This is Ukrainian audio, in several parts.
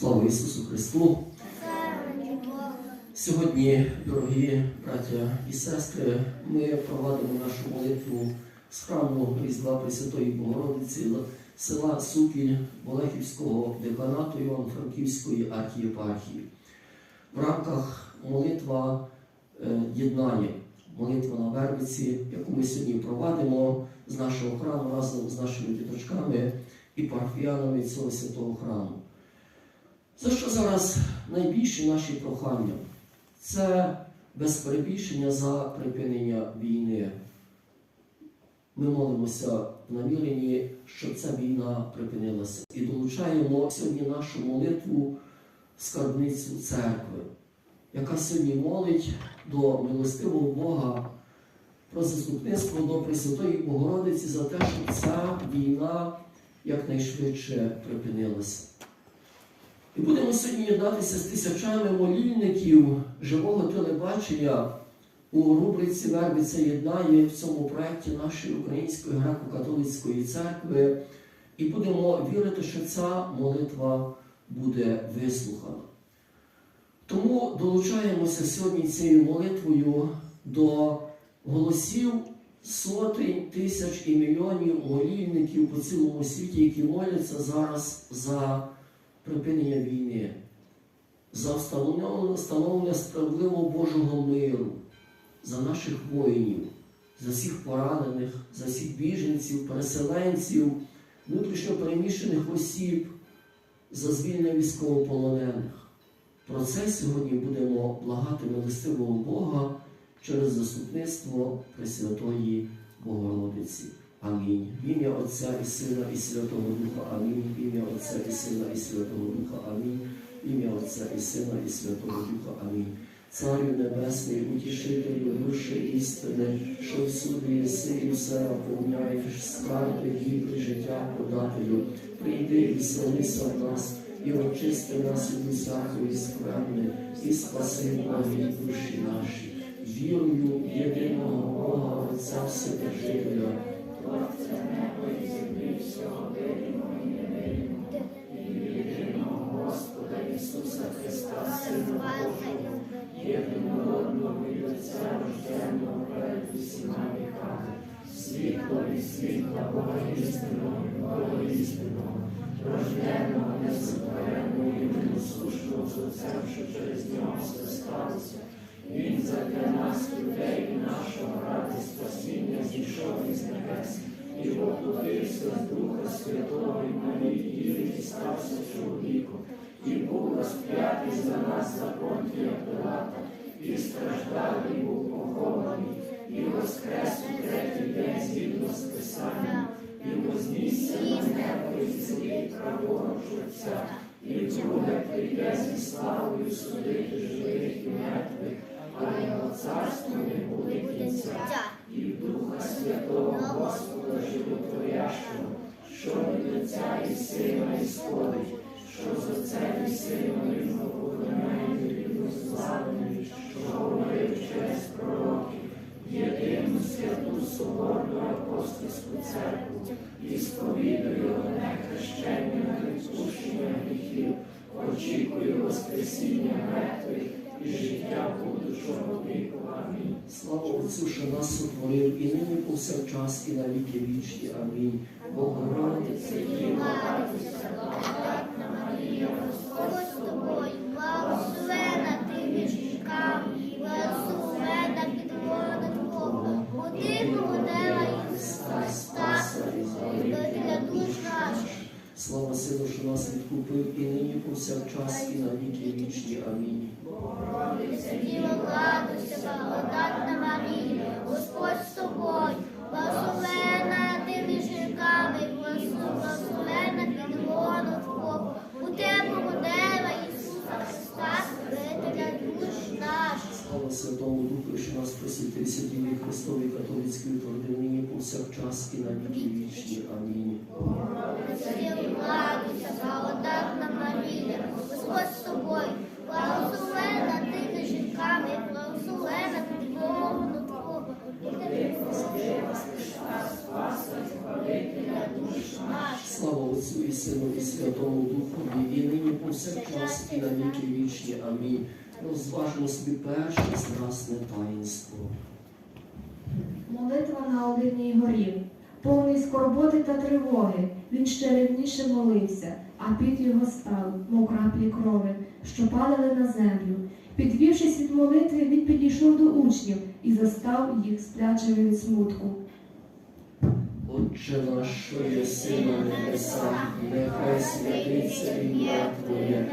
Слава Ісусу Христу! Сьогодні, дорогі браття і сестри, ми проводимо нашу молитву з храму Різдва Пресвятої Богородиці села Сукіль Болехівського деканату Івано-Франківської архієпархії. В рамках молитва е, єднання, молитва на Вербиці, яку ми сьогодні проводимо з нашого храму разом з нашими діточками і парафіянами цього святого храму. За що зараз найбільші наші прохання? Це без перебільшення за припинення війни. Ми молимося в наміренні, щоб ця війна припинилася. І долучаємо сьогодні нашу молитву скарбницю церкви, яка сьогодні молить до милостивого Бога про заступництво до Пресвятої Богородиці за те, щоб ця війна якнайшвидше припинилася. І будемо сьогодні єднатися з тисячами молільників живого телебачення у рубриці Вербиця єднає в цьому проєкті нашої Української греко-католицької церкви. І будемо вірити, що ця молитва буде вислухана. Тому долучаємося сьогодні цією молитвою до голосів сотень тисяч і мільйонів молільників по цілому світі, які моляться зараз за припинення війни, за встановлення, справедливого Божого миру, за наших воїнів, за всіх поранених, за всіх біженців, переселенців, внутрішньо переміщених осіб, за звільнення військовополонених. Про це сьогодні будемо благати милостивого Бога через заступництво Пресвятої Богородиці. Амінь. В ім'я Отця і Сина, і Святого Духа. Амінь. В ім'я Отця і Сина, і Святого Духа. Амінь. В ім'я Отця і Сина, і Святого Духа. Амінь. Царю Небесний, утішителю душі істини, що всюди єси і все наповняєш, скарби гідні життя подателю. Прийди і селися в нас, і очисти нас від усякої скверни, і спаси благі душі наші. Вірую єдиного Бога, Отця Вседержителя, Творця неба і землі, всього і і єдиного Господа Ісуса Христа, Сина Божого, єдинородного від Отця рожденного перед усіма світло і світла Бога істинного, і Бога істинного, рожденного, і воплотився Духа Святого і Марії і стався чоловіком, і був розп'ятий за нас за Понтія Пилата, і страждав, і був похований, і воскрес у третій день згідно з Писанням, і вознісся на небо і сидить праворуч Отця, і вдруге прийде зі славою судити живих і мертвих, а його царство не буде кінця, і Духа Святого Господа Животворящого, що від Отця і Сина і сходить, що з Отцем і Сином рівно поклоняє рівно славлений, що говорив через пророків, єдину святу соборну апостольську церкву, і сповідую одне хрещення на відпущення гріхів, очікую Воскресіння і життя будучого віку. Амінь. Слава Отцю, що нас сотворив, і нині повсякчас, і на віки вічні. Амінь. Богородице, Діва, радуйся, благодатна Марія, Господь з тобою, благословена ти між жінками, слава Сину, що нас відкупив, і нині повсякчас, і на віки вічні. Амінь. Богородиця, Діва, радуйся, благодатна Марія, Господь з тобою, благословена Слава Святому Духу, що нас просвітився Діві Христові католицької тверди, нині повсякчас, і на віки вічні. Амінь. Господь з тобою, благословена ти жінками, благословена. Слава Отцю і Сину і Святому Духові, і нині повсякчас, і на віки вічні. Амінь. Розважмо собі перше страсне таїнство. Молитва на Олинній горі. Повний скорботи та тривоги, він ще ревніше молився, а під його став, мов краплі крови, що падали на землю. Підвівшись від молитви, він підійшов до учнів і застав їх сплячими від смутку. Отче наш, що єси на небесах, нехай святиться ім'я Твоє,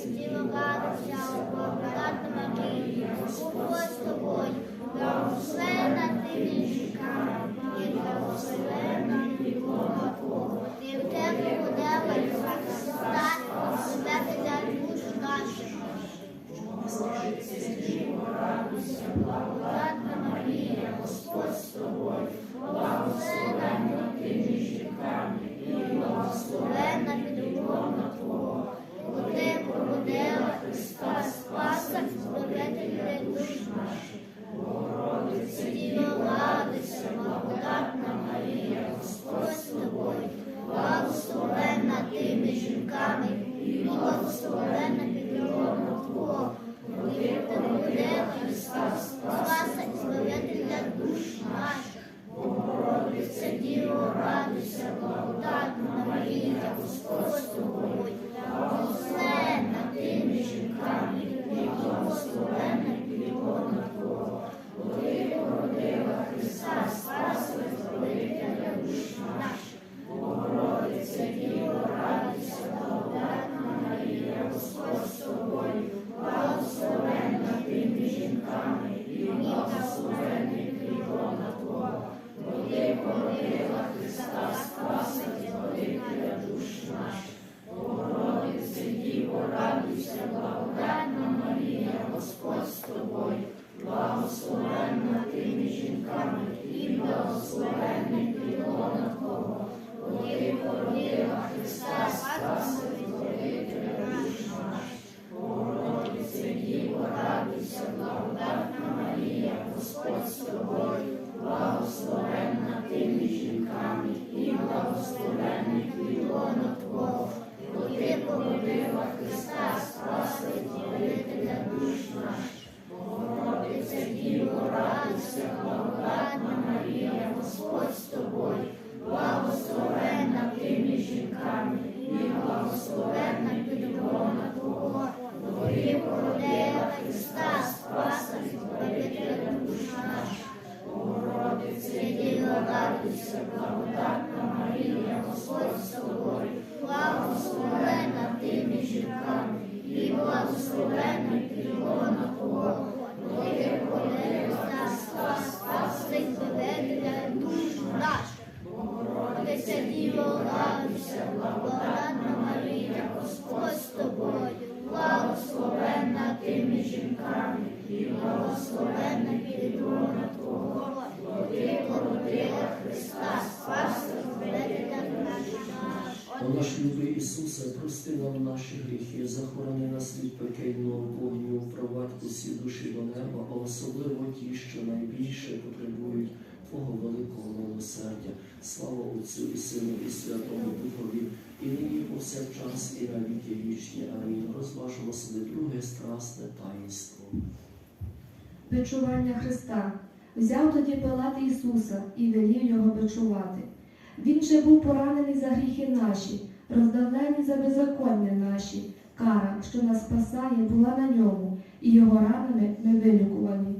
Спасибо, радуйся, благодатна Марія, Господь з тобою, ти між і благословена плода Твого. В тебе Ісуса Христа, Господи, душ наших. Благодатна Марія, Господь з тобою, благословена ти між жінками, і благословена підлона Твого. Бо ти породила Христа Спаса, Збавителя душ наших. Богородиця, Діва, радуйся, благодатна Марія, Господь з тобою, благословена ти між жінками, і благословена підлона Твого. Бо ти породила Христа Спаса, Збавителя душ наших. Богородиця, Діво, радуйся, благодатна Марія, Господь з тобою, благословена ти між жінками, і благословена підлона Твого. Бо наших. Богородиця, Діво, благодатна Марія, Господь з тобою, благословенна ти між жінками, і благословенний підлона Твого. Бо ти породила Христа Спаса, Збавителя душ наших. Богородиця, Діво, радуйся, благодатна Марія, Господь з тобою, благословенна ти між жінками, і благословенна підлона Діво, радуйся, благодатна Марія, Господь з тобою, благословенна ти жінками, і благословенна підлона Твого, ти породила Христа Спаса, наш любий Ісусе, прости нам наші гріхи, захорони нас від пекельного вогню, впровадь усі душі до неба, особливо ті, що найбільше потребують Твого великого милосердя. Слава Отцю і Сину і Святому Духові, і нині повсякчас, і на віки вічні. Амінь. Розважимо собі друге страсне таїнство. Бичування Христа. Взяв тоді Пилат Ісуса і велів його бичувати. Він же був поранений за гріхи наші, роздавлений за беззаконня наші. Кара, що нас спасає, була на ньому, і його ранами ми вилікувані.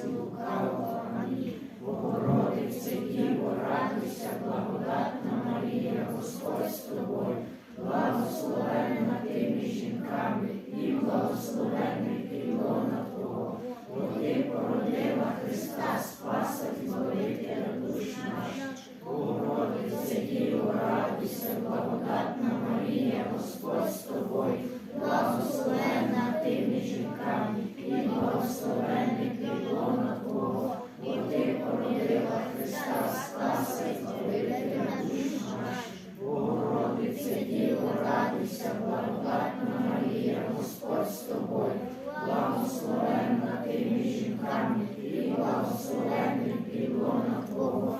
наших. Богородице, Діво, радуйся, благодатна Марія, Господь з тобою, благословенна ти між жінками, і благословенний підлона Твого, бо ти породила Христа, Спаса і Збавителя душ наших. Богородице, Діво, радуйся, благодатна Марія, Господь з тобою, благословенна ти між жінками, і благословенний підлона Твого,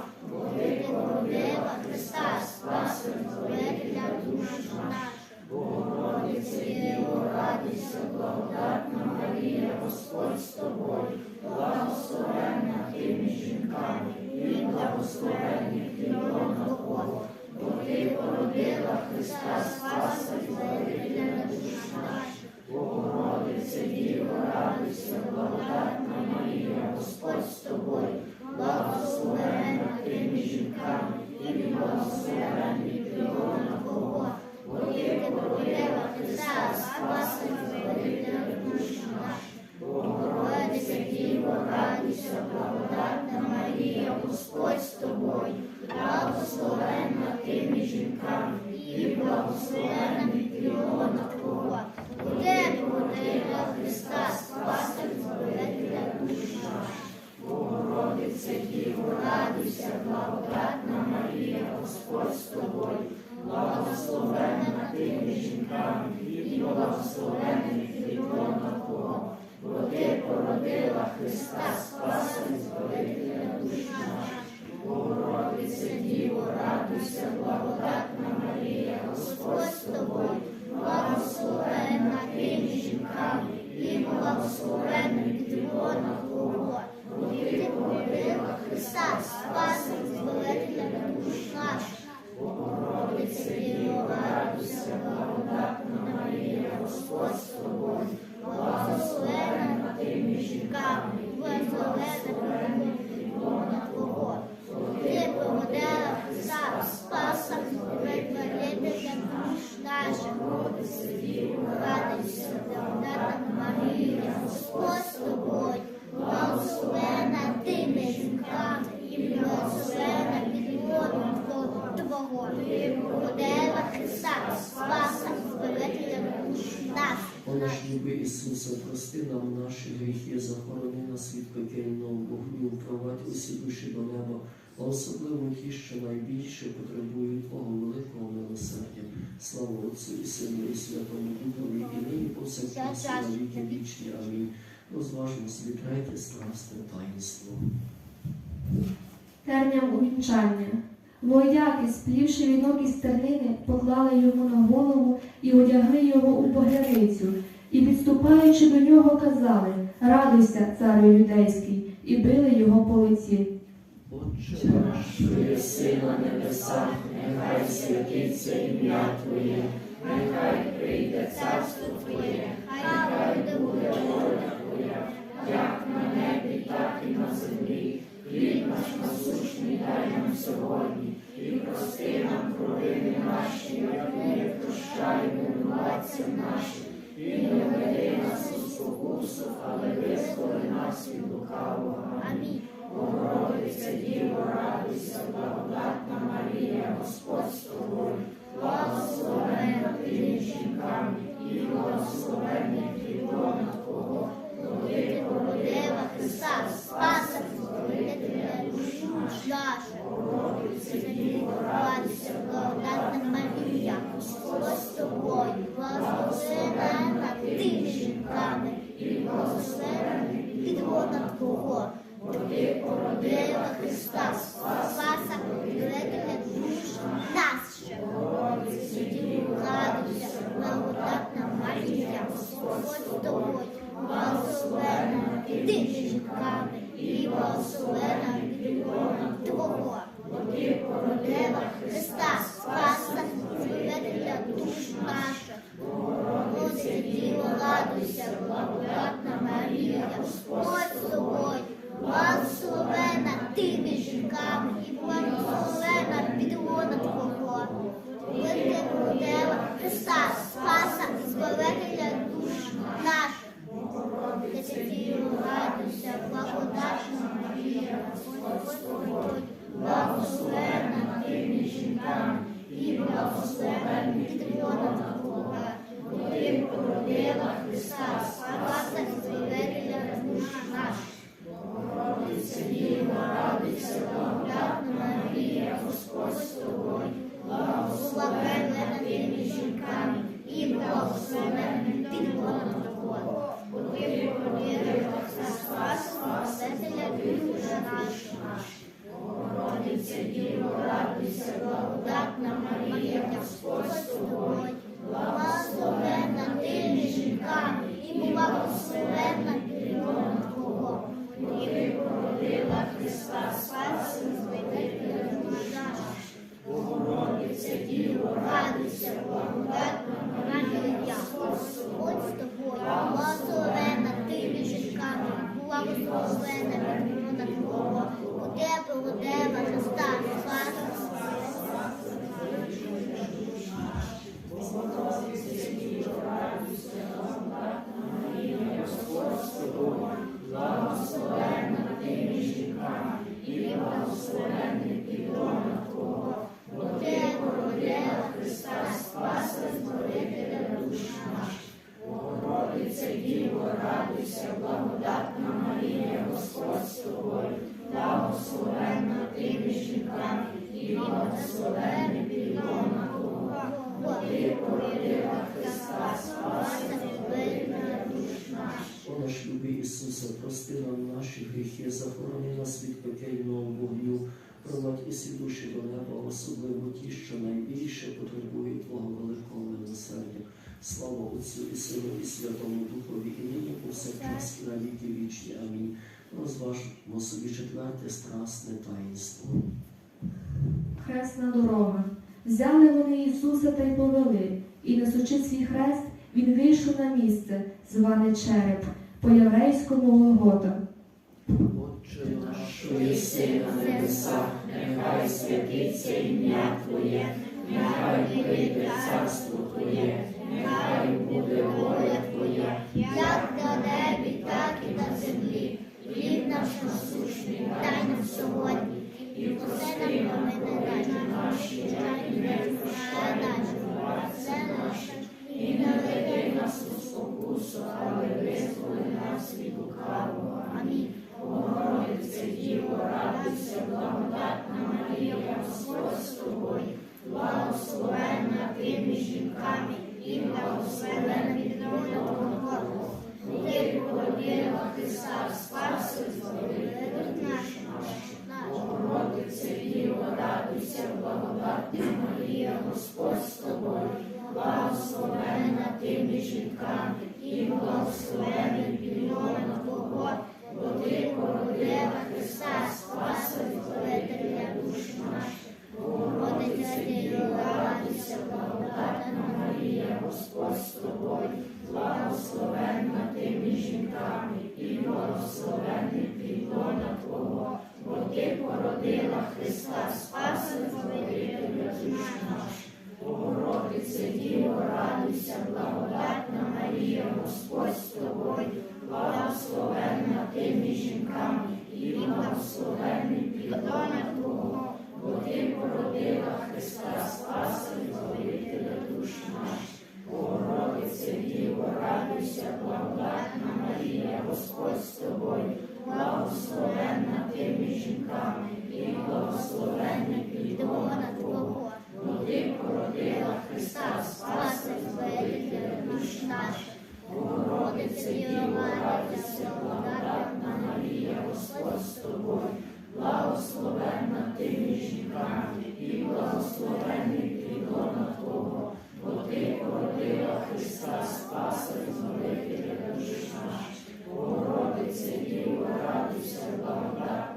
бо ти породила Христа, Спаса і Збавителя душ наших. Богородице, Діво, радуйся, благодатна Марія, Господь з тобою, благословенна ти між і благословенний підлона Твого, бо ти породила Христа, Спаса і Збавителя душ наших. Богородице, Діво, радуйся, благодатна Марія, Господь з тобою, благословенна ти між жінками, і благословенний підлона Твого, бо ти породила Христа, Спаса і Збавителя душ наших. Богородице, Діво, радуйся, благодатна Марія, Господь з тобою, благословенна ти між жінками, і благословенний підлона Твого, бо ти породила Христа, Спаса і Збавителя душ наших. Богородице, Діво, радуйся, благодатна Марія, Господь з тобою, благословенна ти між жінками, і благословенний підлона Твого, бо ти породила Христа, Спаса і Збавителя душ наших. Богородице, Діво, радуйся, благодатна Марія, Господь з тобою, Спаса Збавителя душ наших. Богородице, Діво, радуйся, благодатна Марія, Господь з тобою, благословенна ти між жінками, і благословенна підлона Твого, бо ти породила Христа, Спаса і Збавителя душ наших. Богородице, Діво, радуйся, благодатна Марія, Господь з тобою, благословенна ти між жінками, і благословенна підлона Твого, ти породила Христа, Спаса і Збавителя душ наших. О наш любий прости нам наші гріхи, захорони нас від пекельного вогню, впровадь усі душі до неба, а особливо ті, що найбільше потребують Твого великого милосердя. Слава Отцю і Сину і Святому Духові, і нині повсякчас на віки вічні. Амінь. Розважмо собі третє таїнство. Терням увінчання. Вояки, сплівши вінок із тернини, поклали йому на голову і одягли його у погряницю, і, підступаючи до нього, казали Радуйся, царю юдейський, і били його по лиці. Отче наш, що єси на небесах, нехай святиться ім'я Твоє, нехай прийде царство Твоє, Хай буде воля Твоя, як на небі, так і на землі. Хліб наш насущний дай нам сьогодні, і прости нам провини наші, як ми прощаємо винуватцям нашим, і не веди нас у спокусу, але визволи нас від лукавого. Амінь. Богородиця, Діво, радуйся, благодатна Марія, Господь з тобою, благословенна ти між жінками, і благословенний підлона Твого, бо ти Породила Христа, Спаса Збавителя душ наших. Богородиця, Діво, Радуйся, благодатна Марія, Господь з тобою, благословенна ти між жінками, і благословенний підлона Твого, бо ти породила Христа, Спаса Збавителя душ Діву, Радуйся, благодатна Марія, Господь з тобою, благословенна ти жінками, і благословенна благодатна Марія, Господь з тобою, благословена ти між жінками, і благословена підвода Твого, Вити Дева, Христа, Спаса, збавителя душ наших, Десятію радуйся, благодатна Марія, Господь з тобою, благословена ти між жінками, і благословена підвода Твого. Душ наших. Богородиця Діво, радуйся, благодатна Марія, Господь благословенна ти між жінками, і благословенна плода Твого, бо ти породила Христа, Спаса і Збавителя душ з тобою, благословенна ти між жінками, благословенна плода на віки вічні. Амінь. Розважмо собі четверте страсне таїнство. Хресна дорога. Взяли вони Ісуса та й повели, і несучи свій хрест, він вийшов на місце, зване череп, по єврейському Голгота. Отче наш, що єси на небесах, нехай святиться ім'я Твоє, нехай прийде царство Твоє, нехай буде воля Твоя, як на небі, так і на землі. Хліб наш насущний, дай нам сьогодні, і прости нам провини наші, і не прощай наші, все наше, і не веди нас у спокусу, але визволи нас від лукавого. Амінь. Богородиця Діво, радуйся, благодатна Марія, Господь з тобою, благословенна ти між жінками, і благословенний плод Твого. Ти породила Христа, Спаси, Збавителя наших. Богородиця Діво, радуйся, благодатна Марія, Господь з тобою, благословенна ти між жінками, і благословений підлона Твого, бо ти породила Христа, Спаси, Збавителя душ наших. Богородиця Діво, радуйся, благодатна Марія, Господь з тобою, благословенна ти між жінками, і благословений підлона Твого, ти породила Христа, Спаси, Збавителя душ наших. Богородиця Діво, радуйся, благодатна Марія, Господь з тобою, благословенна ти між жінками, і благословений підлона Твого, бо ти породила Христа, і Збавителя душ наших. Богородиця Діво, радуйся, благодатна жінками, і благословений підлона Твого, бо ти породила Христа, Спаса Збавителя душ наших. Богородиця Діво, радуйся, благодатна Марія, Господь з тобою, благословенна ти між жінками, і благословений підлона Твого, бо ти породила Христа, Спаса і Збавителя душ наших. Богородиця Діво, радуйся, благодатна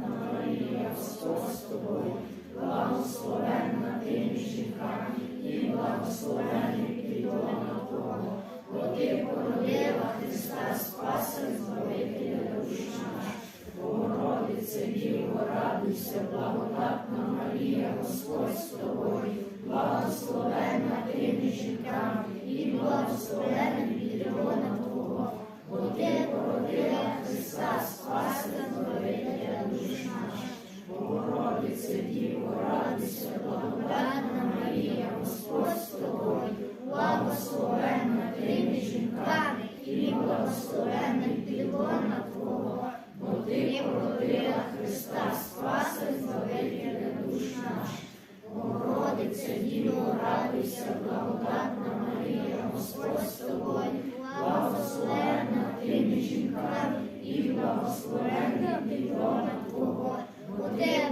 З тобою, благословенна ти між жінками, і благословений підлона Твого, бо ти породила Христа, Спаса і Збавителя душ наших. Богородиця Діво, радуйся, благодатна Марія, Господь з тобою, благословенна ти між жінками, і благословений підлона Твого, бо ти породила Христа, Спаса і Збавителя душ Богородице Діво, радуйся, благодатна Марія, Господь з тобою, благословенна ти між жінками і благословенний пілона Твого, бо ти породила Христа, спаси, збавителя душ наш. Богородице Діво, радуйся, благодатна Марія, Господь з тобою, благословенна ти між жінками і благословенна пілона Твого. Збавителя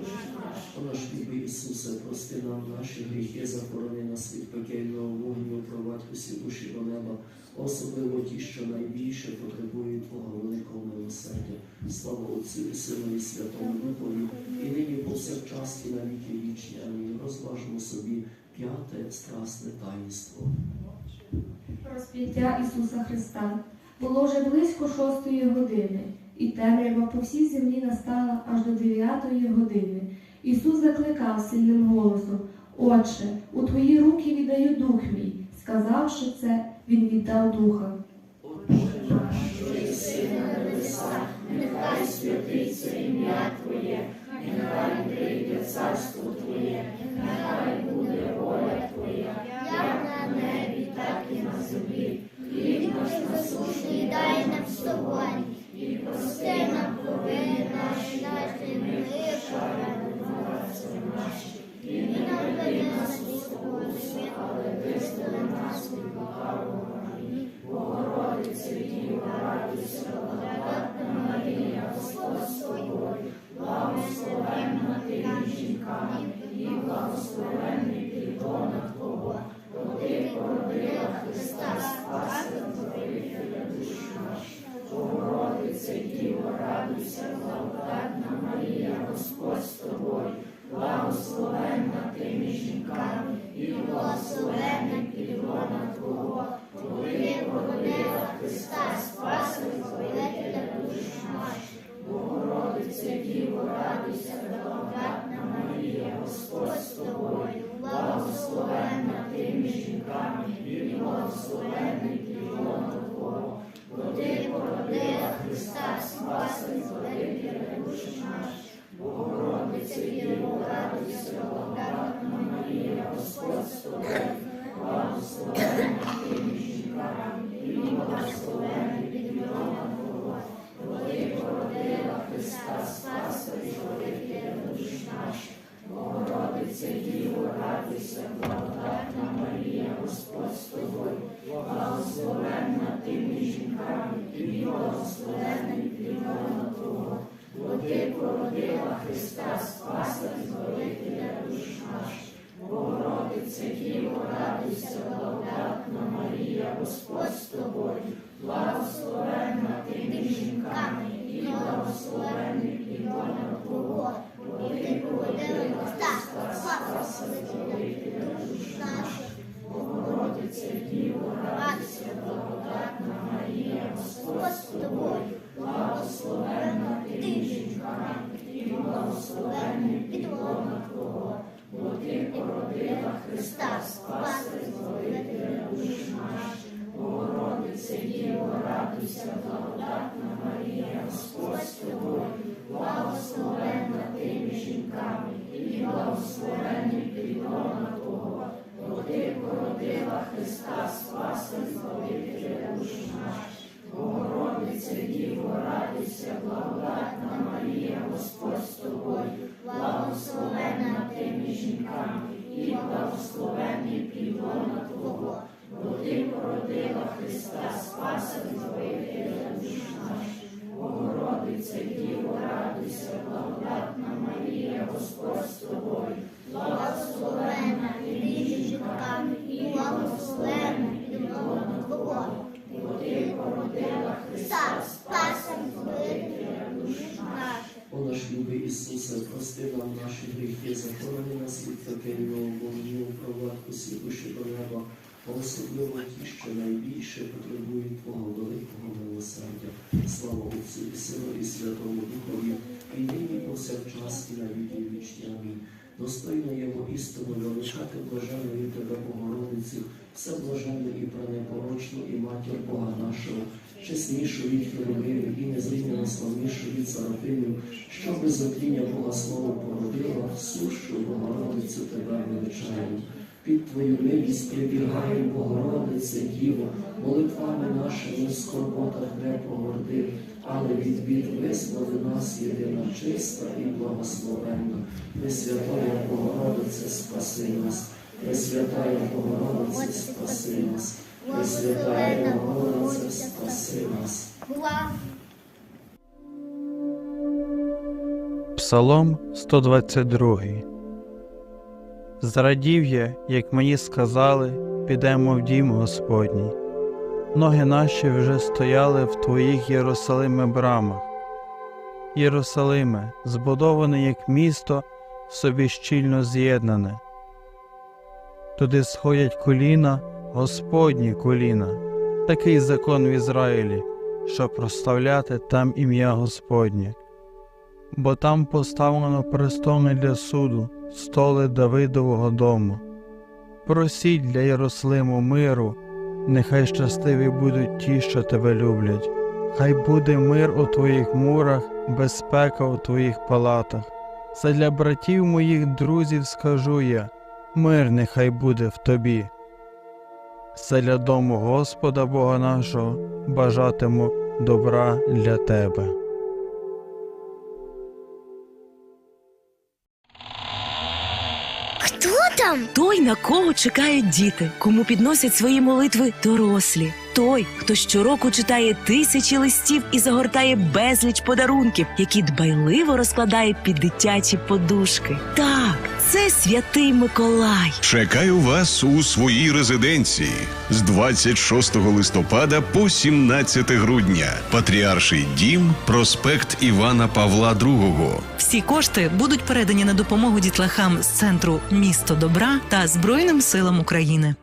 душ наших. О наш любий Ісусе, прости нам наші гріхи, захорони нас від пекельного вогню, провадь усі душі до неба, особливо ті, що найбільше потребують Твого великого милосердя. Слава Отцю і Сину і Святому Духові, і нині повсякчас і на віки вічні. Амінь. Розважмо собі п'яте страсне таїнство. Розп'яття Ісуса Христа. Було вже близько шостої години, і темрява по всій землі настала аж до дев'ятої години. Ісус закликав сильним голосом: Отче, у твої руки віддаю дух мій. Сказавши це, Він віддав духа. Що єси на небесах, нехай святиться ім'я Твоє, нехай прийде царство Твоє, нехай буде воля жінками, і благословенний плідона Твого, бо ти породила Христа, Спаса і Збавителя душ наших. Богородице, Діво, радуйся, благодатна Марія, Господь з тобою, благословенна ти жінками, і благословенний плідона Твого, бо ти породила Христа, Спаса і Збавителя душ наших. Богородице, Діво, радуйся, благодатна Марія, Господь з тобою, благословенна ти між жінками, і благословенний плідона Твого, бо ти породила Христа, Спаса і Збавителя душ наших. Богородице, Діво, радуйся, благодатна Марія, Господь з тобою, благословенна ти між жінками, і благословенний плідона Твого, бо ти породила Христа, Спаса і Збавителя душ наших. Богородице, Діво, радуйся, благодатна Марія, Господь з тобою, благословенна ти між жінками, і благословенний плідона Твого, бо ти породила Христа, Спаса і Збавителя душ наших. Богородице, Діво, радуйся, благодатна Марія, Господь з тобою, благословенна ти між жінками, і благословенний плідона Твого, бо ти породила Христа, Спаса і Збавителя душ наших. Богородице, Діво, радуйся, благодатна Марія, Господь з тобою, благословенна ти між жінками, і благословенний плідона Твого, бо ти породила Христа, Спаса і Збавителя душ наших. Богородице, Діво, радуйся, благодатна Марія, Господь з тобою, благословенна і благословенний плідона Ти породила Христа, Спаса і Збавителя душ наших. Богородице, Діво, радуйся, благодатна Марія, Господь з тобою, благословенна ти між жінками, і благословенний плідона Твого, бо ти породила Христа, Спаса і Збавителя душ наших. Богородице, Діво, радуйся, благодатна Марія, Господь з тобою, благословенна ти між жінками, і благословенний плідона Твого, бо Христа, і Збавителя. О наш любий Ісусе, прости нам наші гріхи, захорони нас від пекельного вогню, провадь усі душі до неба, а особливо ті, що найбільше потребують Твого великого милосердя. Слава Отцю і Сину і Святому Духові, і нині повсякчас і на віки вічні. Достойно йому істину величати блаженою Тебе, Богородицю, все блаженну і пренепорочну, і матір Бога нашого, чеснішу від херовимів і незрівняно славнішу від сарафимів, що без отління Бога Слово породила, сущу Богородицю Тебе величаємо. Під Твою милість прибігаємо, Богородице, Діво, молитвами нашими в скорботах не погорди, але від бід визволи нас єдина чиста і благословенна. Пресвятая Богородице, спаси нас, Пресвятая Богородице, спаси нас, Пресвятая Богородице, спаси нас. Псалом 122 Зрадів я, як мені сказали, підемо в дім Господній. Ноги наші вже стояли в твоїх Єрусалиме брамах. Єрусалиме, збудоване як місто, в собі щільно з'єднане. Туди сходять коліна, Господні коліна, такий закон в Ізраїлі, щоб прославляти там ім'я Господнє бо там поставлено престоли для суду, столи Давидового дому. Просіть для Єрусалиму миру, нехай щасливі будуть ті, що тебе люблять. Хай буде мир у твоїх мурах, безпека у твоїх палатах. Задля братів моїх друзів скажу я, мир нехай буде в тобі. Задля дому Господа Бога нашого бажатиму добра для тебе. хто там? Той, на кого чекають діти, кому підносять свої молитви дорослі. Той, хто щороку читає тисячі листів і загортає безліч подарунків, які дбайливо розкладає під дитячі подушки. Так, це святий Миколай. Чекаю вас у своїй резиденції з 26 листопада по 17 грудня. Патріарший дім, проспект Івана Павла II. Всі кошти будуть передані на допомогу дітлахам з центру Місто добра та Збройним силам України.